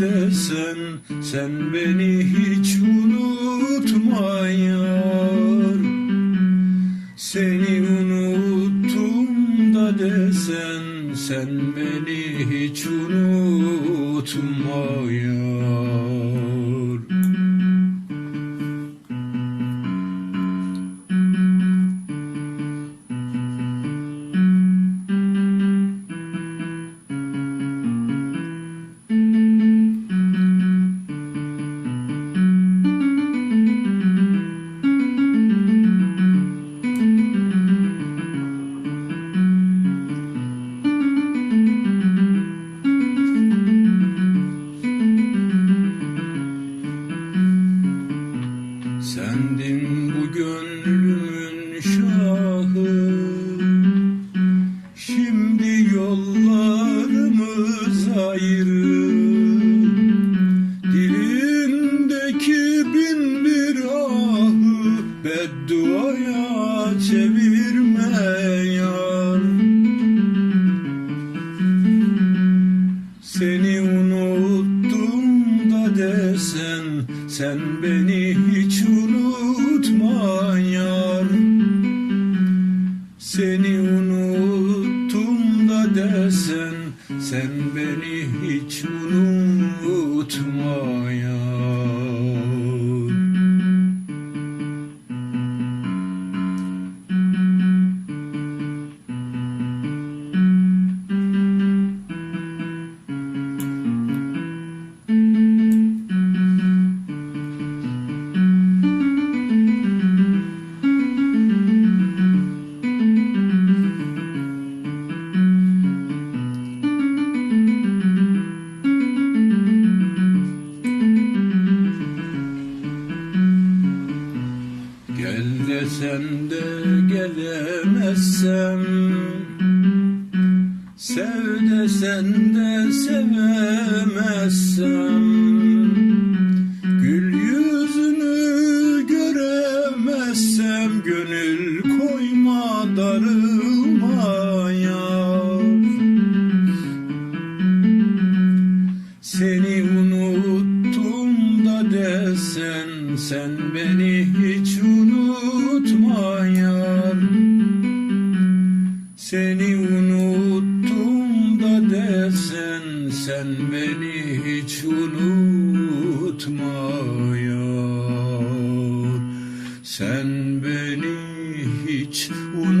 desen sen beni hiç unutma yar Seni unuttum da desen sen beni hiç unutma yar Sen beni hiç unutma yar. Seni unuttum da desen Sen beni hiç unutma desem de gelemezsem Sev desen de sevemezsem Gül yüzünü göremezsem Gönül koyma darılma yar. Seni unuttum da desen Sen beni Sen beni hiç unutma ya Sen beni hiç unutma